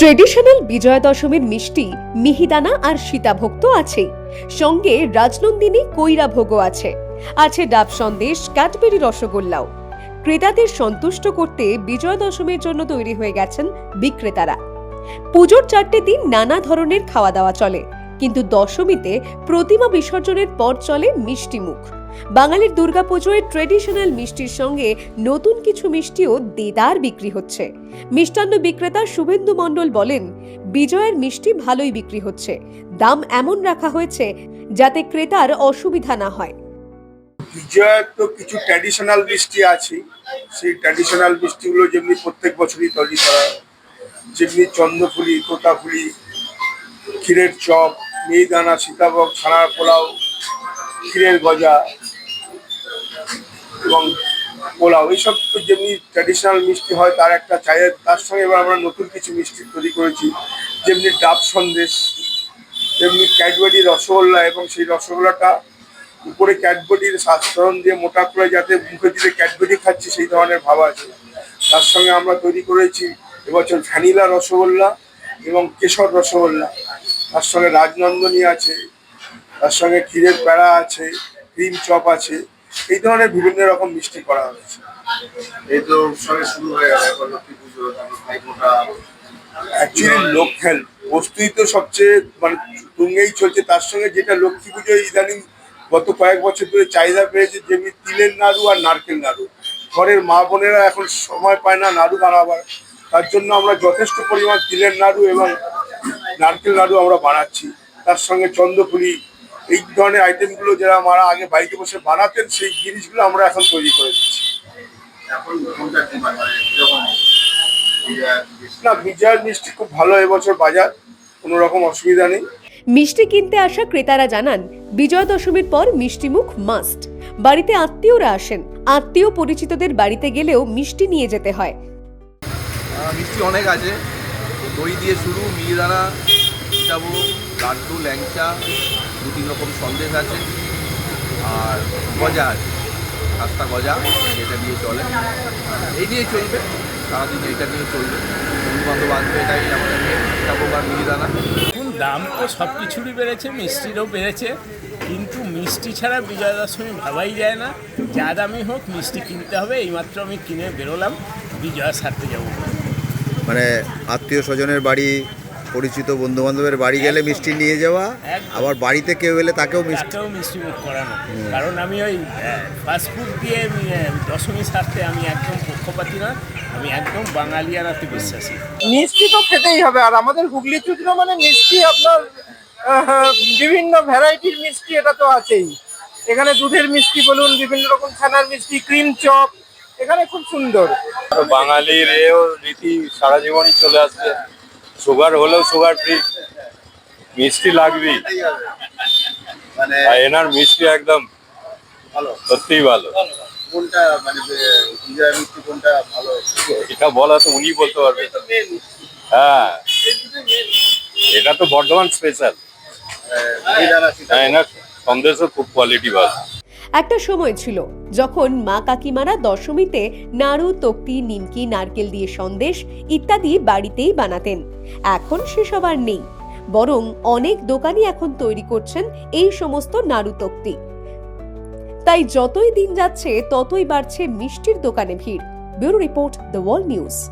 Traditional Bijoya দশমীর মিষ্টি মিহিদানা আর সীতাভোগ তো আছেই। সঙ্গে রাজনন্দিনী কৈরা ভোগও আছে। আছে ডাব সন্দেশ, ক্যাডবেরি রসগোল্লাও। ক্রেতাদের সন্তুষ্ট করতে বিজয়া দশমীর জন্য তৈরি হয়ে গেছেন বিক্রেতারা। পুজোর চারটে দিন নানা ধরনের খাওয়া দাওয়া চলে, কিন্তু দশমীতে প্রতিমা বিসর্জনের পর চলে মিষ্টি মুখ বাঙালির দুর্গাপুজোয় ট্রেডিশনাল মিষ্টির সঙ্গে নতুন কিছু মিষ্টিও দেদার বিক্রি হচ্ছে। মিষ্টান্ন বিক্রেতা শুভেন্দু মণ্ডল বলেন, বিজয়ের মিষ্টি ভালোই বিক্রি হচ্ছে। দাম এমন রাখা হয়েছে যাতে ক্রেতার অসুবিধা না হয়। বিজয়ের তো কিছু ট্র্যাডিশনাল মিষ্টি আছে। সেই ট্র্যাডিশনাল মিষ্টিগুলো যেমনি প্রত্যেক বছরই তৈরি করা যেমনি চন্দ্রফুলি তোতাফুলি ক্ষীরের চপ, মিহিদানা, সীতাভোগ, ছানার পোলাও, ক্ষীরের গজা এবং পোলাও, এইসব তো যেমনি ট্র্যাডিশনাল মিষ্টি হয়, তার একটা চায়ের তার সঙ্গে এবার আমরা নতুন কিছু মিষ্টি তৈরি করেছি। যেমনি ডাব সন্দেশ, তেমনি ক্যাডবেরি রসগোল্লা এবং সেই রসগোল্লাটা উপরে ক্যাডবেরির সাধারণ দিয়ে মোটা করে যাতে মুখে দিলে ক্যাডবেরি খাচ্ছি, সেই ধরনের ভাব আছে। তার সঙ্গে আমরা তৈরি করেছি এবছর ভ্যানিলা রসগোল্লা এবং কেশর রসগোল্লা। তার সঙ্গে রাজনন্দনী আছে, তার সঙ্গে ক্ষীরের প্যাড়া আছে, ক্রিম চপ আছে। এই ধরনের বিভিন্ন রকম মিষ্টি করা হয়েছে এই তো সবে শুরু হয়ে গেল এবার লক্ষ্মী পুজো অ্যাকচুয়ালি লোক হেল্প বস্তুই তো সবচেয়ে মানে তুঙ্গেই চলছে। তার সঙ্গে যেটা লক্ষ্মী পুজো ইদানিং গত কয়েক বছর ধরে চাহিদা পেয়েছে যেমনি তিলের নাড়ু আর নারকেল নাড়ু। ঘরের মা বোনেরা এখন সময় পায় না নাড়ু বানাবার তার জন্য আমরা যথেষ্ট পরিমাণ তিলের নাড়ু এবং নারকেল নাড়ু আমরা বানাচ্ছি তার সঙ্গে চন্দ্রপুলি এই ধরনের আইটেমগুলো যারা মারা আগে বাড়িতে বসে বানাতেন সেই জিনিসগুলো আমরা এখন তৈরি করে দিচ্ছি। মানে কীরকম বিজয়া মিষ্টি? না বিজয়ার মিষ্টি খুব ভালো এবছর বাজার কোনো রকম অসুবিধা নেই। মিষ্টি কিনতে আসা ক্রেতারা জানান বিজয়া দশমীর পর মিষ্টিমুখ মাস্ট বাড়িতে আত্মীয়রা আসেন আত্মীয় পরিচিতদের বাড়িতে গেলেও মিষ্টি নিয়ে যেতে হয়। মিষ্টি অনেক আছে। দই দিয়ে শুরু মিহিদানা সীতাভোগ লাড্ডু ল্যাংচা দু তিন রকম সন্দেশ আছে আর গজা আছে রাস্তা গজা এটা দিয়ে চলে। এই নিয়ে চলবে সারাদিন এটা নিয়ে চলবে। বন্ধু বান্ধব আসবে এটাই আমাদের সীতাভোগ আর মিহিদানা। এখন দাম তো সব কিছুরই বেড়েছে মিষ্টিরও বেড়েছে কিন্তু মিষ্টি ছাড়া বিজয়া দশমী ভাবাই যায় না। যা দামি হোক মিষ্টি কিনতে হবে এইমাত্র আমি কিনে বেরোলাম বিজয়া সারতে যাব। মানে আত্মীয় স্বজনের বাড়ি পরিচিত বন্ধু বান্ধবের বাড়ি গেলে মিষ্টি নিয়ে যাওয়া আবার বাড়িতে কেউ এলে তাকেও মিষ্টি তাকেও মিষ্টি। মুখ করানো। কারণ আমি ওই ফাস্টফুড দিয়ে দশমী সারতে আমি একদম পক্ষপাতি না আমি একদম বাঙালিয়ানাতে বিশ্বাসী মিষ্টি তো খেতেই হবে আর আমাদের হুগলি চুচড়ো মানে মিষ্টি আপনার বিভিন্ন ভ্যারাইটির মিষ্টি এটা তো আছেই। এখানে দুধের মিষ্টি বলুন বিভিন্ন রকম ছানার মিষ্টি ক্রিম চপ এখানে খুব সুন্দর। বাঙালির এও রীতি সারা জীবনই চলে আসছে সুগার হলেও সুগার ফ্রি মিষ্টি লাগবেই। মানে আর এনার মিষ্টি একদম ভালো। সত্যিই ভালো। কোনটা মানে মিষ্টি কোনটা ভালো? এটা বলা তো উনি বলতে পারবে। হ্যাঁ। এটা তো বর্ধমান স্পেশাল হ্যাঁ এনার সন্দেশও খুব কোয়ালিটি ভালো। একটা সময় ছিল যখন মা কাকিমারা দশমীতে নাড়ু, তক্তি, নিমকি, নারকেল দিয়ে সন্দেশ ইত্যাদি বাড়িতেই বানাতেন। এখন সেসব আর নেই। বরং অনেক দোকানই এখন তৈরি করছেন এই সমস্ত নাড়ু, তক্তি। তাই যতই দিন যাচ্ছে, ততই বাড়ছে মিষ্টির দোকানে ভিড়। Bureau report, the world news.